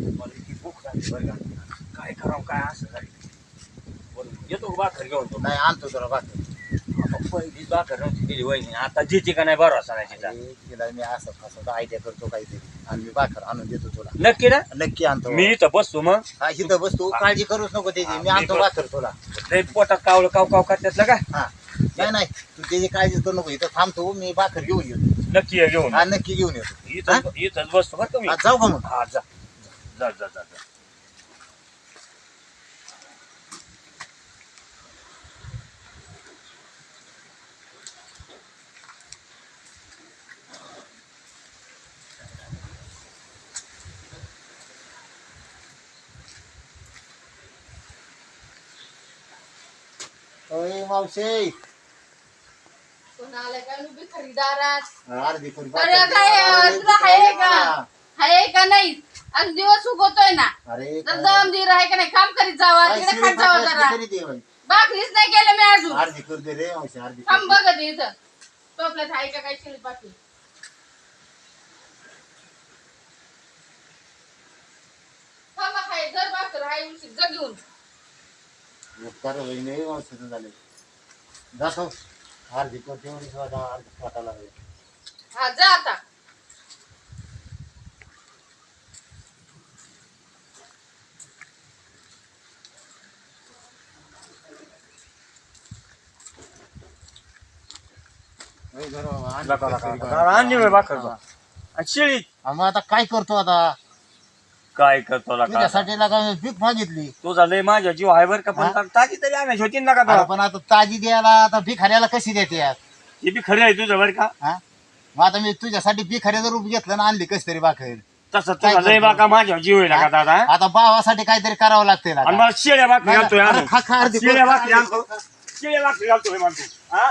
मला इतकी भूक लागली बरं का काय करावं काय असं झालं बरं, येतो भाकर घेऊन तो नाही आणतो तुला भाकर आता पहिली भाकर नव्हती दिली वहिनी आता जिथे का नाही बरं नाही तिचा अरे, तिला मी असं फसवतो आयडिया करतो काहीतरी आणि मी भाकर आणून देतो तुला नक्की ना नक्की आणतो मी इथं बसतो मग हा इथं बस तू काळजी करूच नको त्याची हा, मी आणतो भाकर तुला लय पोटात कावलं काव काव करतात का हा नाही नाही तू त्याची काळजी करू नको इथं थांबतो मी भाकर घेऊन येतो नक्की ये घेऊन हा नक्की घेऊन येतो. इथं इथंच बसतो बरं का मी हा, जाऊ का मग? हा जा. जा जा जा जा. अय मावशी. कोण आलं का नुबी खरीदारात अर्धी करून अरे भाकर काय. तुला आहे का? आहे का नाही? आज दिवस उगवतोय ना. अरे तर दम धीर आहे का नाही? काम करीत जावा तिकडे खात जावा जरा. भाकरीच नाही केलं मी अजून. अर्धी करू दे रे मावशी अर्धी करू थांब दे. बघत इथं. टोपल्यात आहे का काय शिळी बाकी? थांबा जर भाकर उशीर जा घेऊन. उपकार नाही झाले. जातो अर्धी करते एवढी सुद्धा अर्धी पोटाला लागली. हा जा आता. आणली लका, लका, लका. भाकर. आणि शिळी मग आता काय करतो आता काय करतो ला का तुझ्यासाठी लागा मी पीक मागितली तुझा लय माझ्या जीव आहे बरं का पण हा? ताजी तरी आणायची होती ना का अरे तुला पण आता ताजी द्यायला आता पीक खाण्याला कशी देते यार हे बी खरं आहे तुझं बरं का हा मग आता मी तुझ्यासाठी पीक खाण्याचं रूप घेतलं ना आणली कशी तरी भाकर तसं काय तुझा लय करतो? बाका माझ्या जीव आहे ना का दादा आता भावासाठी काहीतरी करावं लागतंय ना आणि मला शेळ्या भाकरी नाही, घालतोय अरे आणून. खा, खा, अर्धी शेळ्या खा, भाकरी अर्धी आणतो शेळ्या भाकरी घालतोय म्हणतो हा